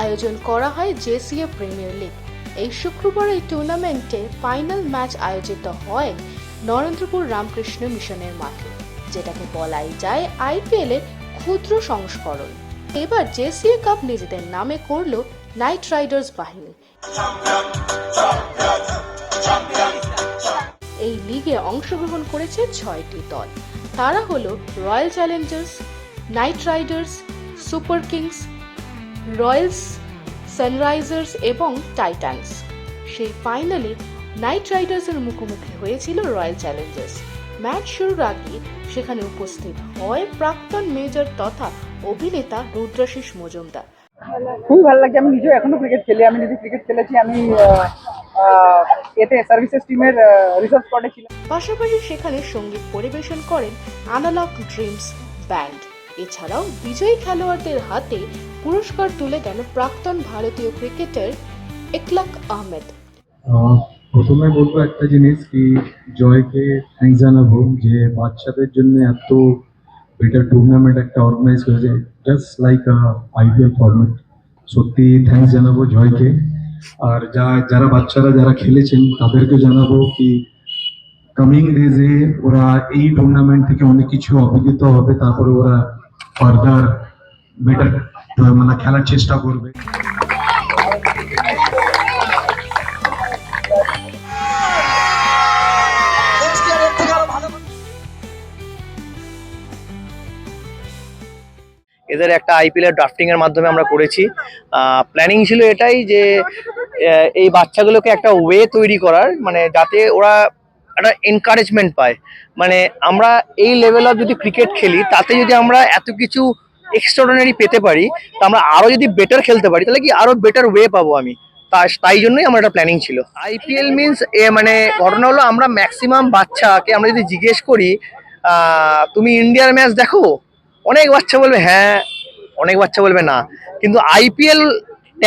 আয়োজন করা হয় জেসিএ প্রিমিয়ার লিগ। এই শুক্রবার এই টুর্নামেন্টে ফাইনাল ম্যাচ আয়োজিত হয় নরেন্দ্রপুর রামকৃষ্ণ মিশনের মাঠে, যেটাকে বলাই যায় আইপিএল এর ক্ষুদ্র সংস্করণ। এবার জেসিএ কাপ নিজেদের নামে করল নাইট রাইডার্স বাহিনী। এই লিগে অংশগ্রহণ করেছে ছয়টি দল। তারা হলো Royal Challengers, Knight Riders Super Kings Royals Sunrisers এবং টাইটান্স। সেই ফাইনালে নাইট রাইডার্সের মুখোমুখি হয়েছিল রয়্যাল চ্যালেঞ্জার্স। ম্যাচ শুরুর আগে সেখানে উপস্থিত হয় প্রাক্তন মেজর তথা অভিনেতা রুদ্রাশিস মজুমদার। খুবই ভালো লাগে আমি নিজেও এখনও ক্রিকেট খেলি। আমি নিজে ক্রিকেট খেলেছি। আমি এতে সার্ভিসেস টিমের রিসার্চ স্কোয়াডে ছিলাম। পাশাপাশি সেখানে সংগীত পরিবেশন করেন আনালগ ড্রিমস ব্যান্ড এছাড়াও বিজয়ী খেলোয়াড়দের হাতে পুরস্কার তুলে দেন প্রাক্তন ভারতীয় ক্রিকেটার ইকলাক আহমেদ। আহ, প্রথমে বলব একটা জিনিস কি জয়কে থ্যাংকস জানাব যে বাচ্চাদের জন্য এত বেটার টুর্নামেন্ট একটা অর্গানাইজ করেছে জাস্ট লাইক আইপিএল ফরম্যাট সত্যি থ্যাংকস জানাব জয়কে। আর যা যারা বাচ্চারা যারা খেলেছেন তাদেরকে জানাব কি কামিং ডেজে ওরা এই টুর্নামেন্ট থেকে অনেক কিছু অভিজ্ঞতা হবে তারপরে ওরা ফার্দার বেটার মানে খেলার চেষ্টা করবে। এদের একটা আইপিএল এর ড্রাফটিং এর মাধ্যমে আমরা করেছি। প্ল্যানিং ছিল এটাই যে এই বাচ্চাগুলোকে একটা ওয়ে তৈরি করার মানে যাতে ওরা একটা এনকারেজমেন্ট পায়। মানে আমরা এই লেভেল অফ যদি ক্রিকেট খেলি, তাতে যদি আমরা এত কিছু এক্সট্রাঅর্ডিনারি পেতে পারি, তো আমরা আরও যদি বেটার খেলতে পারি, তাহলে কি আরও বেটার ওয়ে পাবো আমি। তা, তাই জন্যই আমার একটা প্ল্যানিং ছিল। আইপিএল মিনস এ মানে ঘটনা হলো আমরা ম্যাক্সিমাম বাচ্চাকে আমরা যদি জিজ্ঞেস করি তুমি ইন্ডিয়ার ম্যাচ দেখো? অনেক বাচ্চা বলবে হ্যাঁ। অনেক বাচ্চা বলবে, না। কিন্তু আইপিএল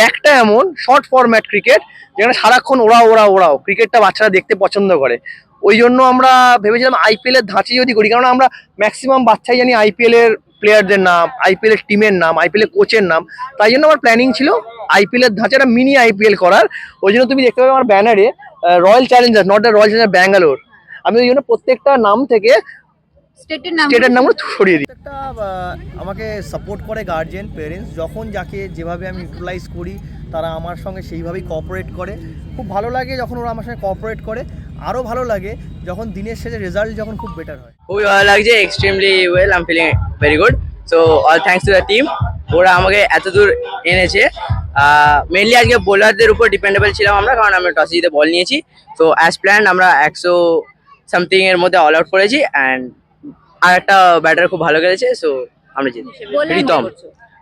একটা এমন শর্ট ফরম্যাট ক্রিকেট যেখানে সারাক্ষণ ওড়াও ওড়াও ওড়াও ক্রিকেটটা বাচ্চারা দেখতে পছন্দ করে। ওই জন্য আমরা ভেবেছিলাম আইপিএল এর ধাঁচে যদি করি কারণ আমরা ম্যাক্সিমাম বাচ্চাই জানি আইপিএল এর প্লেয়ারদের নাম আইপিএল এর টিমের নাম আইপিএল এর কোচের নাম। তাই জন্য আমার প্ল্যানিং ছিল আইপিএল এর ধাঁচে একটা মিনি আইপিএল করার। ওই জন্য তুমি দেখতে পাবে আমার ব্যানারে Royal Challengers not the Royal Challenger Bangalore আমি ওই জন্য প্রত্যেকটা নাম থেকে স্টেটের নাম স্টেটের দিই। একটা আমাকে সাপোর্ট করে গার্জিয়ান পেরেন্টস যখন যাকে যেভাবে আমি ইউটিলাইজ করি তারা আমার সঙ্গে সেইভাবেই কোঅপারেট করে। খুব ভালো লাগে যখন ওরা আমার সঙ্গে কোঅপারেট করে। আরও ভালো লাগে যখন দিনের শেষে রেজাল্ট যখন খুব বেটার হয়। খুবই ভালো লাগছে extremely well I am feeling very good so all thanks to the team ওরা আমাকে এত দূর এনেছে। মেনলি আজকে বোলারদের উপর ডিপেন্ডেবল ছিলাম আমরা কারণ আমরা টসে জিতে বল নিয়েছি। তো অ্যাজ প্ল্যান আমরা একশো সামথিং এর মধ্যে অল আউট করেছি অ্যান্ড আর একটা ব্যাটার খুব ভালো খেলেছে সো আমরা জিতি রিতম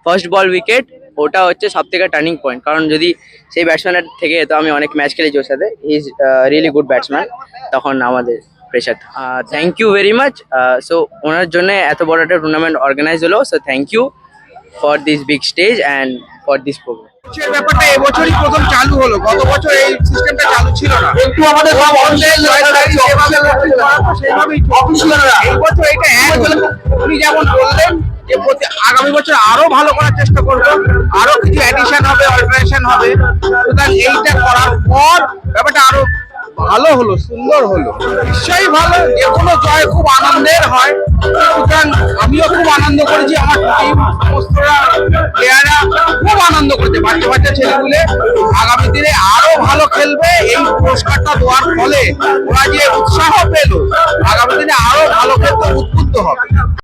ফার্স্ট বল উইকেট ওটা হচ্ছে সব থেকে টার্নিং পয়েন্ট কারণ যদি সেই ব্যাটসম্যানের থেকে তো আমি অনেক ম্যাচ খেলেছি ওর সাথে ইজ রিয়েলি গুড ব্যাটসম্যান তখন আমাদের pressure thank you very much so ওনার জন্য এত বড় একটা টুর্নামেন্ট অর্গানাইজ হলো so thank you for this big stage and for this programme কোচের ব্যাপারটা এবছরই প্রথম চালু হলো গত বছর এই সিস্টেমটা চালু ছিল না। একটু আমাদের সব অনলাইন যেভাবে সেইভাবেই এই বছর এটা এক উনি যেমন বললেন প্রতি- আগামী বছর আরও ভালো করার চেষ্টা করব। আরও কিছু অ্যাডিশন হবে অল্টারেশন হবে। সুতরাং এইটা করার পর ব্যাপারটা আরও ভালো হলো, সুন্দর হলো। নিশ্চয়ই ভালো, যে কোনো জয় খুব আনন্দের হয়। সুতরাং আমিও খুব আনন্দ করেছি, আমার টিম সমস্তরা প্লেয়াররা খুব আনন্দ করেছে, বাচ্চা বাচ্চা ছেলেগুলো আগামী দিনে আরও ভালো খেলবে, এই পুরস্কারটা দেওয়ার ফলে ওরা যে উৎসাহ পেল, আগামী দিনে আরও ভালো খেলতে উদ্বুদ্ধ হবে।